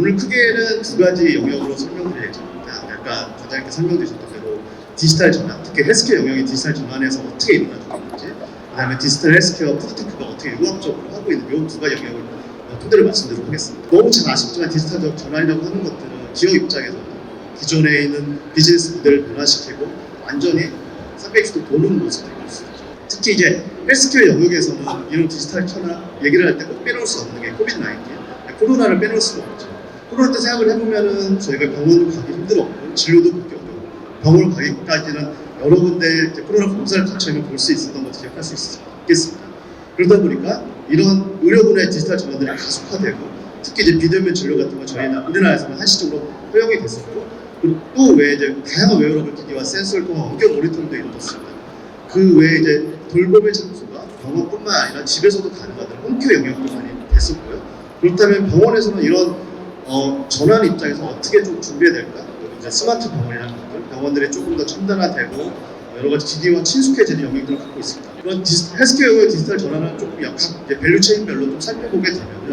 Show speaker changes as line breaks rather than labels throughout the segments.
오늘 크게는 두 가지 영역으로 설명드릴 예정입니다. 아까 과장님께 설명드렸던 대로 디지털 전환, 특히 헬스케어 영역의 디지털 전환에서 어떻게 일어나고 있는지, 그다음에 디지털 헬스케어 푸드테크가 어떻게 융합적으로 하고 있는 이두 가지 영역을 어, 토대로 말씀드리도록 하겠습니다. 너무 잘 아쉽지만 디지털적 전환이라고 하는 것들은 기업 입장에서는 기존에 있는 비즈니스 모델을 변화시키고 완전히 360도 도는 모습을 볼수 있죠. 특히 이제 헬스케어 영역에서는 이런 디지털 전환 얘기를 할 때 꼭 빼놓을 수 없는 게 코비드 19, 코로나를 빼놓을 수가 없죠. 코로나 때 생각을 해보면은 저희가 병원도 가기 힘들었고 진료도 받기 어려웠고 병원 가기까지는 여러 군데 코로나 검사를 거치면 볼 수 있었던 것을 기억할 수 있겠습니다. 그러다 보니까 이런 의료분야의 디지털 전환들이 가속화되고 특히 이제 비대면 진료 같은 거 저희는 우리나라에서는 한시적으로 허용이 됐었고 또 외에 이제 다양한 웨어러블 기기와 센서를 통한 원격 모니터링도 이루어졌습니다. 그 외에 이제 돌봄의 장소가 병원뿐만 아니라 집에서도 가능하다는 홈케어 영역도 많이 됐었고요. 그렇다면 병원에서는 이런 어, 전환 입장에서 어떻게 좀 준비해야 될까? 이제 스마트 병원이라는 것들, 병원들이 조금 더 첨단화되고 여러 가지 기기와 친숙해지는 영역들을 갖고 있습니다. 이런 디지, 헬스케어의 디지털 전환은 조금 약 이제 밸류체인별로 좀 살펴보게 되면은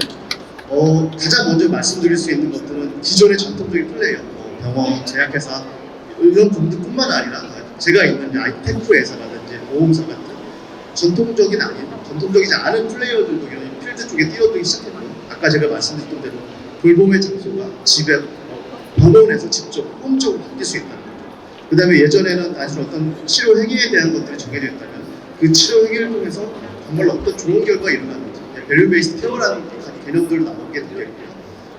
어, 가장 먼저 말씀드릴 수 있는 것들은 기존의 전통적인 플레이어, 뭐 병원, 제약회사 이런 분들뿐만 아니라 제가 있는 아이테크 회사라든지 보험사 같은 전통적인 아닌 전통적이지 않은 플레이어들도 이런 필드 쪽에 뛰어들기 시작했고 아까 제가 말씀드렸던 대로 돌봄의 장소가 집에 어, 병원에서 직접 홈쪽으로 바뀔 수 있다는 거죠. 그 다음에 예전에는 단순 어떤 치료 행위에 대한 것들이 정해져 있다면 그 치료 행위를 통해서 정말 어떤 좋은 결과가 일어나는지 밸류 베이스 케어라는 개념들을 나오게 되겠고요.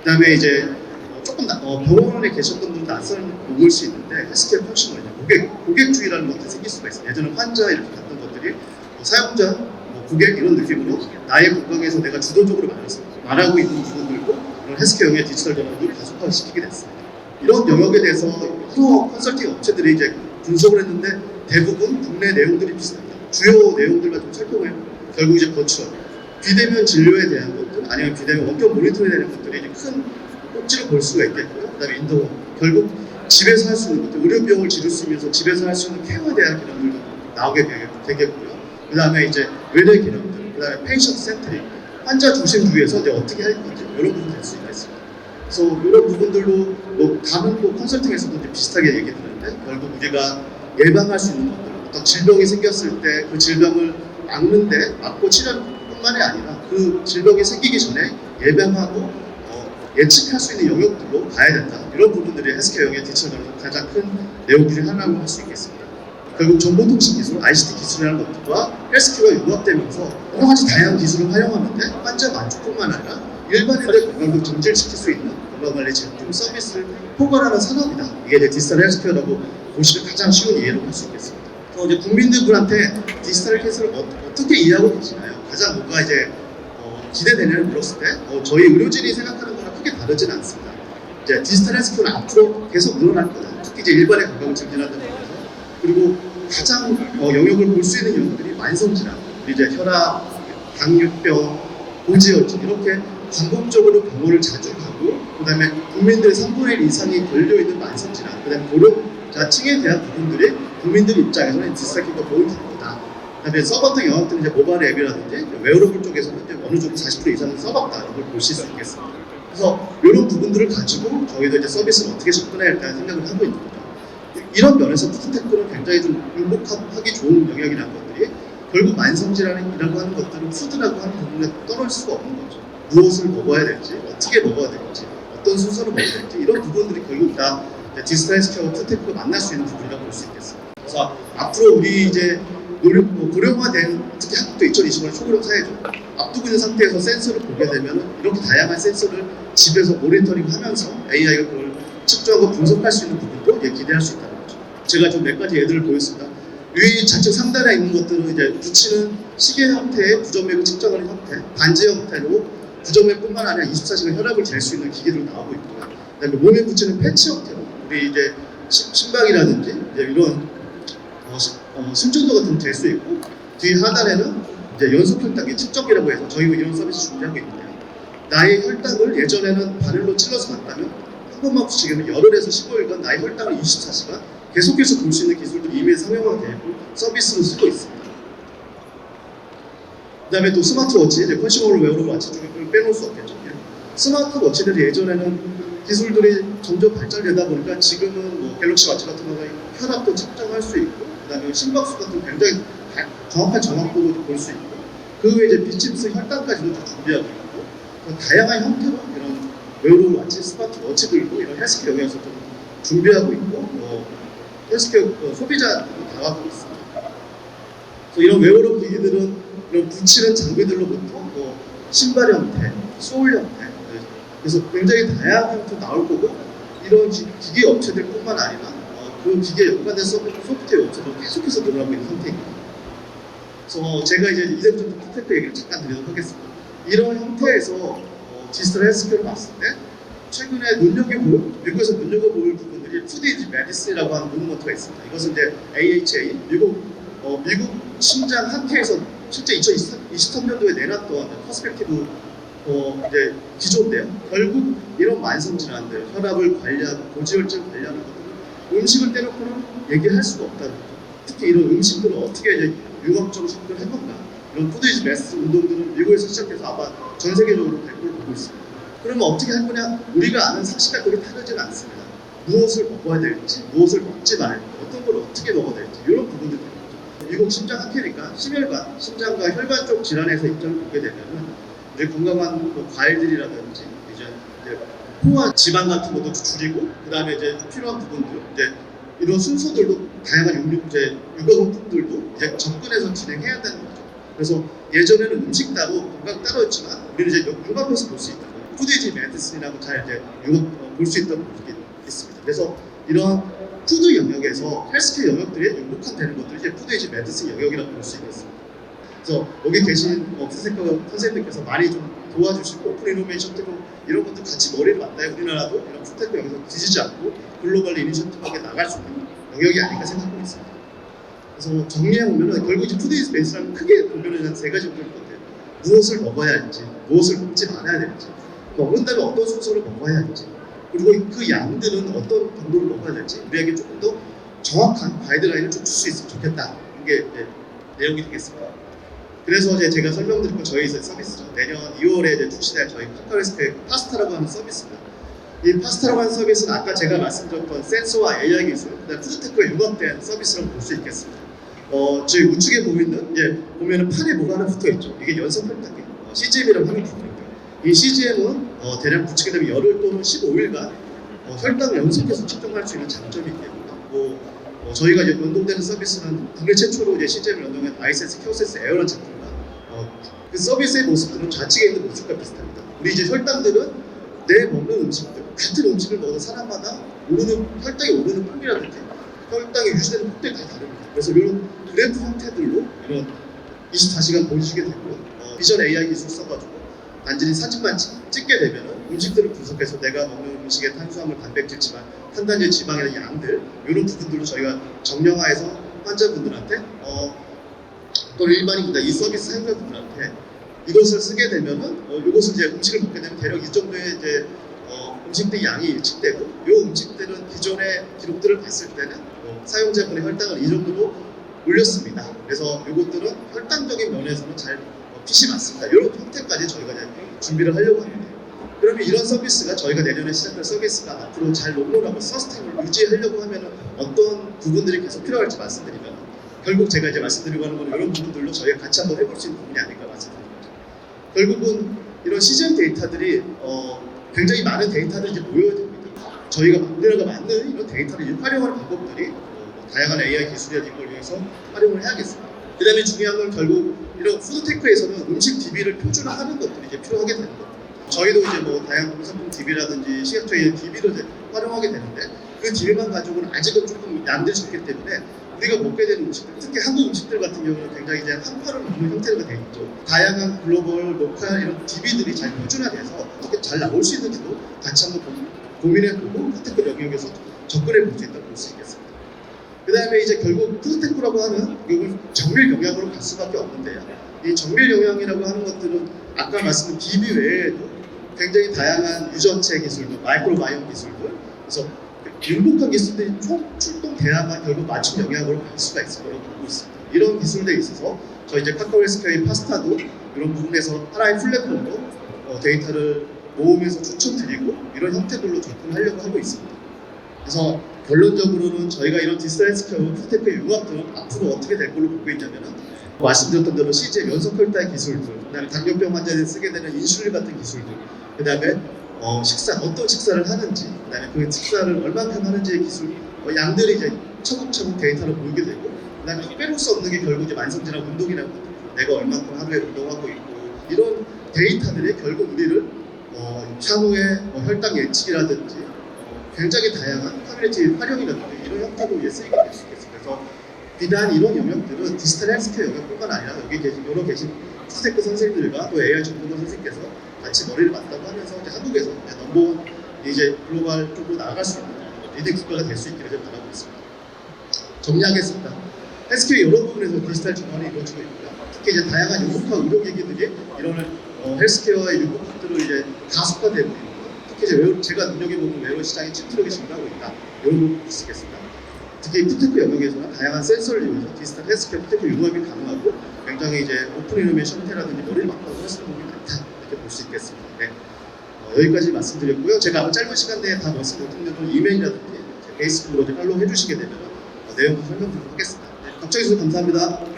그 다음에 이제 어, 조금 나- 어, 병원에 계셨던 분들 낯선 보일 수 있는데 헬스케어 펀싱은요 고객 고객주의라는 것들이 생길 수가 있어요. 예전에 환자 이렇게 갔던 것들이 어, 사용자, 뭐 고객 이런 느낌으로 나의 건강에서 내가 주도적으로 말해서 말하고 있는 부분들도 이런 헬스케어 영역의 디지털 전환을 가속화시키게 됐습니다. 이런 영역에 대해서 여러 컨설팅 업체들이 이제 분석을 했는데 대부분 국내 내용들이 비슷합니다. 주요 내용들만 좀 살펴보면 결국 이제 버추얼, 비대면 진료에 대한 것들 아니면 비대면 원격 모니터링에 대한 것들이 이제 큰 꼭지를 볼 수가 있겠고요. 그다음에 인도 결국 집에서 할 수 있는 것들, 의료 비용을 지를 수 있면서 집에서 할 수 있는 케어에 대한 개념들도 나오게 되겠- 되겠고요. 그다음에 이제 외래 개념들, 그다음에 페이션트 센트릭, 환자 중심주의에서 이제 어떻게 할 건지 이런 부분 될 수가 있습니다. 그래서 이런 부분들로 뭐 다른 뭐 컨설팅에서도 이제 비슷하게 얘기 드는데 결국 우리가 예방할 수 있는 것들, 어떤 질병이 생겼을 때 그 질병을 막는데 막고 치료뿐만이 아니라 그 질병이 생기기 전에 예방하고 어, 예측할 수 있는 영역들로 가야 된다. 이런 부분들이 헬스케어 영역의 디지털에서 가장 큰 내용 중에 하나라고 할 수 있겠습니다. 결국 정보통신 기술, ICT 기술이라는 것들과 헬스케어가 융합되면서 여러 가지 다양한 기술을 활용하는데 환자 만족뿐만 아니라 일반인들의 건강도 증진시킬 수 있는 건강관리 제품 서비스를 포괄하는 산업이다. 이게 디지털 헬스케어라고 보시면 가장 쉬운 이해로 할수 있겠습니다. 그래서 이제 국민들한테 디지털 헬스를 어, 떻게 이해하고 계시나요? 가장 뭔가 이제 어, 기대되는 물었을 때 어, 저희 의료진이 생각하는 거랑 크게 다르진 않습니다. 이제 디지털 헬스케어는 앞으로 계속 늘어날 거다. 특히 이제 일반의 건강을 증진하는 그리고 가장 어, 영역을 볼 수 있는 영역들이 만성질환, 이제 혈압, 당뇨병, 고지혈증 이렇게 반복적으로 병원을 자주 가고 그다음에 국민들의 3분의 1 이상이 걸려 있는 만성질환, 그다음에 고령자층에 대한 부분들이 국민들 입장에서는 기가 도움이 됩니다. 그다음에 써봤던 영역들은 이제 모바일 앱이라든지 웨어러블 쪽에서는 어느 정도 40% 이상은 써봤다는 걸 보실 수 있겠습니다. 그래서 이런 부분들을 가지고 저희도 이제 서비스를 어떻게 접근해야 할까 생각을 하고 있는 거죠. 이런 면에서 푸드테크는 굉장히 좀 융복하기 좋은 영역이라는 것들이 결국 만성질환이라고 하는 것들은 푸드라고 하는 부분에 떨어질 수가 없는 거죠. 무엇을 먹어야 될지, 어떻게 먹어야 될지, 어떤 순서로 먹어야 될지 이런 부분들이 결국 다 디지털 헬스케어와 푸드테크가 만날 수 있는 부분이라고 볼 수 있겠습니다. 그래서 앞으로 우리 이제 뭐 고령화된 특히 한국도 2020년 초고령 사회죠. 앞두고 있는 상태에서 센서를 보게 되면 이렇게 다양한 센서를 집에서 모니터링 하면서 AI가 그걸 측정하고 분석할 수 있는 부분도 기대할 수 거죠. 제가 좀 몇 가지 예들을 보였습니다. 위 좌측 상단에 있는 것들은 이제 붙이는 시계 형태의 부정맥을 측정하는 형태, 반지 형태로 부정맥뿐만 아니라 24시간 혈압을 잴 수 있는 기기도 나오고 있고요. 그다음에 몸에 붙이는 패치 형태로 우리 이제 심- 심박이라든지 이제 이런 어, 시- 어, 심전도 같은 거잴수 있고 뒤 하단에는 이제 연속 혈당기 측정기라고 해서 저희가 이런 서비스 준비하고 있는데요. 나의 혈당을 예전에는 바늘로 찔러서 봤다면 한 번만 붙이기는 열흘에서 15일간 나의 혈당을 24시간 계속해서 볼 수 있는 기술들이 이미 상용화되고 서비스로 쓰고 있습니다. 그 다음에 또 스마트워치, 이제 컨슈머로 웨어러블 워치 중에 빼놓을 수 없겠죠. 스마트워치들이 예전에는 기술들이 점점 발전되다 보니까 지금은 뭐 갤럭시 와치 같은 경우는 혈압도 측정할 수 있고 그 다음에 심박수 같은 굉장히 다- 정확한 정확도도 볼 수 있고 그 외에 이제 비침스 혈당까지도 다 준비하고 있고 다양한 형태로 이런 웨어러블 와치, 스마트 워치들도 이런 헬스케어 좀 준비하고 있고 어, 헬스케어 어, 소비자도 다가가고 있습니다. 이런 웨어러블 기기들은 이런 붙이는 장비들로부터 뭐 신발 형태, 소울 형태 네, 그래서 굉장히 다양한 형태 나올 거고 이런 기, 기 업체들뿐만 아니라 어, 그 기계 연관된 소프- 소프트웨어 업체도 계속해서 늘어나고 있는 상태입니다. 그래서 제가 이제 이제부터 푸테크 얘기를 잠깐 드리도록 하겠습니다. 이런 형태에서 어, 디지털 헬스케어를 봤을 때 최근에 눈여겨볼 미국에서 눈여겨볼 부분들이 푸디지 메디슨이라고 하는 무브먼트가 있습니다. 이것은 이제 AHA 미국 어, 미국 심장 학회에서 실제 2023년도에 내놨던 퍼스펙티브 어, 이제 기조인데요. 결국 이런 만성 질환들, 혈압을 관리하고 고지혈증 관리하는 것들은 음식을 떼놓고는 얘기할 수가 없다는 거죠. 특히 이런 음식들을 어떻게 이제 융합적으로 접근을 해본다. 이런 푸드 이즈 메스 운동들은 미국에서 시작해서 아마 전 세계적으로 될걸 보고 있습니다. 그러면 어떻게 할 거냐? 우리가 아는 상식과 그리 다르지는 않습니다. 무엇을 먹어야 될지, 무엇을 먹지 말고, 어떤 걸 어떻게 먹어야 될지 이런 되는 거죠. 미국 심장 학회니까 심혈관, 심장과 혈관 쪽 질환에서 입장을 보게 되면은 이제 건강한 뭐 과일들이라든지 이제, 이제 포화 지방 같은 것도 줄이고 그 다음에 이제 필요한 부분들 이제 이런 순서들도 다양한 육류 이제 육아용품들도 이제 접근해서 진행해야 되는 거죠. 그래서 예전에는 음식 따로 건강 따로였지만 우리는 이제 융합해서 볼 수 있다. 푸드이지 메디슨이라고 잘 이제 융합 볼수 있다고 볼 수 있습니다. 그래서 이런 푸드 영역에서 헬스케어 영역들이 융합되는 것들이 이제 푸드이지 메디슨 영역이라고 볼 수 있겠습니다. 그래서 여기 계신 어, 선생님, 선생님들께서 많이 좀 도와주시고 오픈 이노베이션들로 이런 것도 같이 머리를 맞닿아 우리나라도 이런 푸테크 여기서 뒤지지 않고 글로벌 이니셔티브하게 나갈 수 있는 영역이 아닌가 생각하고 있습니다. 그래서 정리해 보면은 결국 이제 푸드 이즈 베이스라는 크게 보면은 한세 가지 정도일 것 같아요. 무엇을 먹어야 할지, 무엇을 먹지 말아야 될지, 먹는다면 어떤 순서로 먹어야 할지, 그리고 그 양들은 어떤 정도로 먹어야 될지 우리에게 조금 더 정확한 가이드라인을 좀 줄 수 있으면 좋겠다. 이게 이제 내용이 되겠습니다. 그래서 이제 제가 설명드린 건 저희 이제 서비스죠. 내년 2월에 이제 출시될 저희 카카오스페 파스타라고 하는 서비스입니다. 이 파스타라고 하는 서비스는 아까 제가 말씀드렸던 센서와 AI 기술, 그다음 푸드테크가 융합된 서비스라고 볼 수 있겠습니다. 어, 저희 우측에 보이는 예, 보면은 판에 뭐가 하나 붙어 있죠. 이게 연속 혈당계, 어, CGM이라고 하는 부분입니다. 이 CGM은 어, 대략 붙이게 되면 열흘 또는 15일간 어, 혈당을 연속해서 측정할 수 있는 장점이 있겠고요. 뭐, 어, 저희가 이제 연동되는 서비스는 국내 최초로 이제 CGM을 연동한 아이센스, 큐센스 에어런 제품과 어, 그 서비스의 모습들은 좌측에 있는 모습과 비슷합니다. 우리 이제 혈당들은 내 먹는 음식들, 같은 음식을 먹는 사람마다 오르는 혈당이 오르는 폭이라든지 혈당이 유지되는 폭들이 다 다릅니다. 그래서 이런 그래프 형태들로 이런 24시간 보여주게 되고 어, 비전 AI 기술 써가지고 단순히 사진만 찍, 찍게 되면은 음식들을 분석해서 내가 먹는 음식의 탄수화물, 단백질, 지방, 탄단지, 지방의 양들 이런 부분들로 저희가 정량화해서 환자분들한테 어, 또는 일반인보다 이 서비스 사용자분들한테 이것을 쓰게 되면은 어, 이것을 이제 음식을 먹게 되면 대략 이 정도의 이제 어, 음식들 양이 예측되고 이 음식들은 기존의 기록들을 봤을 때는 어, 사용자분의 혈당을 이 정도로 올렸습니다. 그래서 이것들은 혈당적인 면에서는 잘 어, 핏이 맞습니다. 이런 형태까지 저희가 이제 준비를 하려고 합니다. 그러면 이런 서비스가 저희가 내년에 시작할 서비스가 앞으로 잘 롱런하고 서스테인을 유지하려고 하면 어떤 부분들이 계속 필요할지 말씀드리면 결국 제가 이제 말씀드리고 하는 건 이런 부분들로 저희가 같이 한번 해볼 수 있는 부분이 아닐까 말씀드립니다. 결국은 이런 시즌 데이터들이 어, 굉장히 많은 데이터들이 이제 모여야 됩니다. 저희가 우리나라가 맞는 이런 데이터를 활용하는 방법들이 어, 다양한 AI 기술이나 이걸 위해서 활용을 해야겠습니다. 그 다음에 중요한 건 결국 이런 푸드테크에서는 음식 DB를 표준화하는 것들이 이제 필요하게 되는 겁니다. 저희도 이제 뭐 다양한 공산품 DB라든지 시각처의 DB를 활용하게 되는데 그 DB만 가지고는 아직은 조금 양들이 적기 때문에 우리가 먹게 되는 음식들, 특히 한국 음식들 같은 경우는 굉장히 이제 한파를 먹는 형태가 되어 있죠. 다양한 글로벌, 로컬 이런 DB들이 잘 표준화돼서 어떻게 잘 나올 수 있는지도 같이 한번 고- 고민해보고 푸드테크 영역에서 접근해 볼 수 있다고 볼 수 있겠습니다. 그 다음에 이제 결국 푸드테크라고 하는 이걸 정밀 영역으로 갈 수밖에 없는데요. 이 정밀 영역이라고 하는 것들은 아까 말씀드린 DB 외에도 굉장히 다양한 유전체 기술들, 마이크로바이옴 기술들, 그래서 융복한 기술들이 총 출동돼야만 결국 맞춤 영역으로 갈 수가 있을 거라고 보고 있습니다. 이런 기술들에 있어서 저희 이제 카카오 헬스케어의 파스타도 이런 부분에서 하나의 플랫폼으로 어, 데이터를 모으면서 추천드리고 이런 형태들로 접근하려고 하고 있습니다. 그래서 결론적으로는 저희가 이런 헬스케어 푸테크의 융합들은 앞으로 어떻게 될 걸로 보고 있냐면은 말씀드렸던 대로 CJ 면역 혈당 기술들, 그다음에 당뇨병 환자들이 쓰게 되는 인슐린 같은 기술들, 그다음에 어, 식사 어떤 식사를 하는지, 그다음에 그 식사를 얼만큼 하는지의 기술, 어, 양들이 이제 차곡차곡 데이터로 보이게 되고, 그다음에 빼놓을 수 없는 게 결국 이제 만성질환 운동이라고. 내가 얼만큼 하루에 운동하고 있고 이런 데이터들이 결국 우리를 어, 향후에 뭐 혈당 예측이라든지 어, 굉장히 다양한 커뮤니티 활용이라든지 이런 형태로 이제 쓰이게 될 수 있겠습니다. 그래서 비단 이런 영역들은 디지털 헬스케어 영역뿐만 아니라 여기 계신 여러 계신 스테크 선생님들과 또 AI 전문가 선생님께서 같이 머리를 맞다고 하면서 이제 한국에서 이제 넘버원 이제 글로벌 쪽으로 나아갈 수 있는 리딩 국가가 될 수 있기를 바라고 있습니다. 정리하겠습니다. 헬스케어 여러 부분에서 디지털 전환이 이루어지고 있고요. 특히 이제 다양한 유목화 의료 기기들이 이런 어, 헬스케어의 유목들을 이제 가속화되고 있고 특히 제가 눈여겨보는 외로 시장이 찌푸르게 증가하고 있다. 이런 부분이 있겠습니다. 특히 푸테크 영역에서는 다양한 센서를 이용해서 디지털 헬스케어 푸테크 융합이 가능하고 굉장히 이제 오픈 이노베이션 형태라든지 머리를 맞다고 할수 있는 부분이 많다. 이렇게 볼 수 있겠습니다. 네. 어, 여기까지 말씀드렸고요. 제가 짧은 시간 내에 다 말씀 못했는데도 이메일이라든지 제 페이스북으로 팔로우 해주시게 되면 어, 내용을 설명 드리도록 하겠습니다. 네, 걱정해 주셔서 감사합니다.